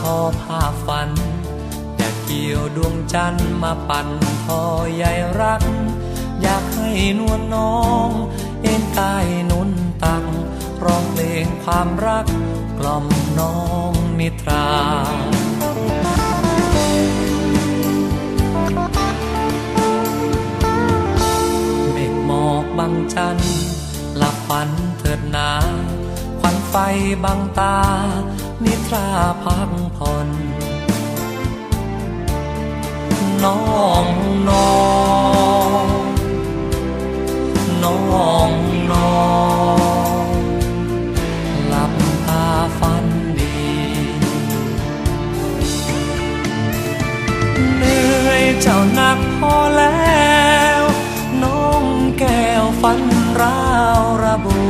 ข้อผ้าฝันจะเกี่ยวดวงจันทร์มาปั่นพอใยรัก อยากให้นวลน้อง เอ็นกายนุนตักร้องเพลงความรัก กล่อมน้องนิทราเมฆหมอกบังจันทร์หลับฝันเถิดนาควันไฟบังตา นิทราพักผ่อนน้องน้องน้องน้องหลับตาฝันดี เหนื่อยเจ้านักพอแล้ว น้องแก้วฝันร้าวระบู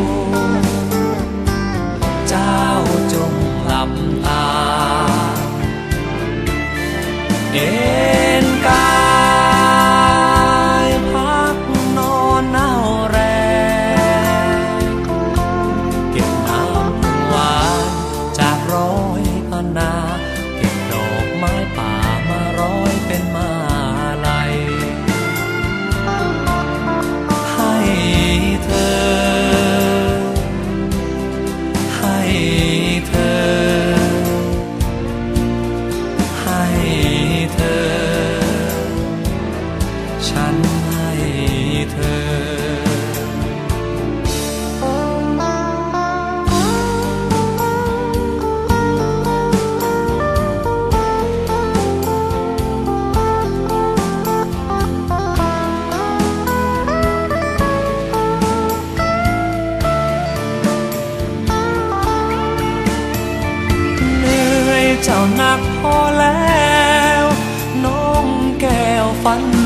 อย เจ้าหนักพอแล้ว น้องแก้วฝัน